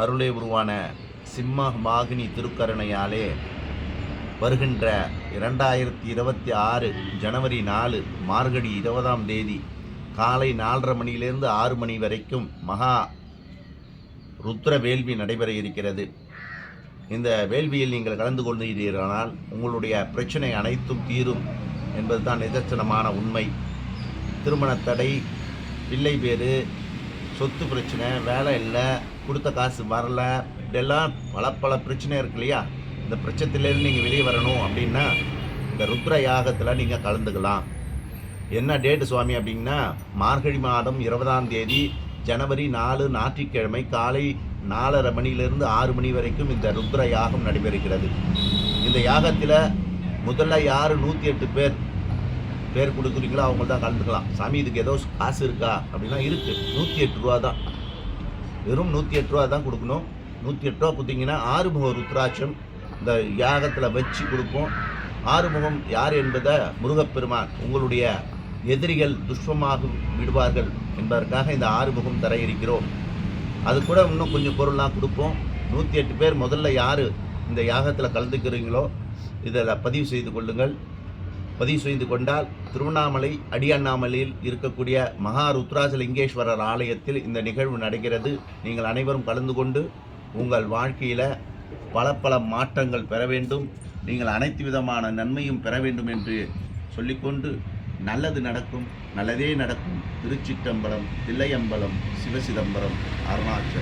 அருளே உருவான சிம்ம மாகினி திருக்கருணையாலே வருகின்ற இரண்டாயிரத்தி இருபத்தி ஆறு ஜனவரி நாலு மார்கழி இருபதாம் தேதி காலை நாலரை மணியிலிருந்து ஆறு மணி வரைக்கும் மகா ருத்ர வேள்வி நடைபெற இருக்கிறது. இந்த வேள்வியில் நீங்கள் கலந்து கொள்கிறீர்களானால் உங்களுடைய பிரச்சனை அனைத்தும் தீரும் என்பதுதான் நிதர்சனமான உண்மை. திருமணத்தடை பிள்ளை பேரு சொத்து பிரச்சனை வேலை இல்லை கொடுத்த காசு வரல இதெல்லாம் பல பல பிரச்சனை இருக்கு இல்லையா? இந்த பிரச்சனையிலேருந்து நீங்கள் வெளியே வரணும் அப்படின்னா இந்த ருத்ர யாகத்தில் நீங்கள் கலந்துக்கலாம். என்ன டேட்டு சுவாமி அப்படின்னா மார்கழி மாதம் இருபதாம் தேதி ஜனவரி நாலு ஞாயிற்றுக்கிழமை காலை நாலரை மணியிலிருந்து ஆறு மணி வரைக்கும் இந்த ருத்ர யாகம் நடைபெறுகிறது. இந்த யாகத்தில் முதல்ல யார் நூற்றி எட்டு பேர் பேர் கொடுக்குறீங்களோ அவங்க தான் கலந்துக்கலாம். சாமி இதுக்கு ஏதோ காசு இருக்கா? அப்படின்னா இருக்குது நூற்றி எட்டு ரூபா தான். வெறும் நூற்றி எட்டு ரூபா தான் கொடுக்கணும். நூற்றி எட்டு ரூபா கொடுத்தீங்கன்னா ஆறுமுக ருத்ராட்சம் இந்த யாகத்தில் வச்சு கொடுப்போம். ஆறுமுகம் யார் என்பதை முருகப்பெருமான் உங்களுடைய எதிரிகள் துஷ்பமாக விடுவார்கள் என்பதற்காக இந்த ஆறுமுகம் தர இருக்கிறோம். அது கூட இன்னும் கொஞ்சம் பொருள்லாம் கொடுப்போம். நூற்றி எட்டு பேர் முதல்ல யார் இந்த யாகத்தில் கலந்துக்கிறீங்களோ இதில் பதிவு செய்து கொள்ளுங்கள். பதிவு செய்து கொண்டால் திருவண்ணாமலை அடியண்ணாமலையில் இருக்கக்கூடிய மகா ருத்ராஜலிங்கேஸ்வரர் ஆலயத்தில் இந்த நிகழ்வு நடக்கிறது. நீங்கள் அனைவரும் கலந்து கொண்டு உங்கள் வாழ்க்கையில் பல பல மாற்றங்கள் பெற வேண்டும். நீங்கள் அனைத்து விதமான நன்மையும் பெற வேண்டும் என்று சொல்லிக்கொண்டு நல்லது நடக்கும் நல்லதே நடக்கும். திருச்சிற்றம்பலம் தில்லையம்பலம் சிவசிதம்பரம் அருணாச்சலம்.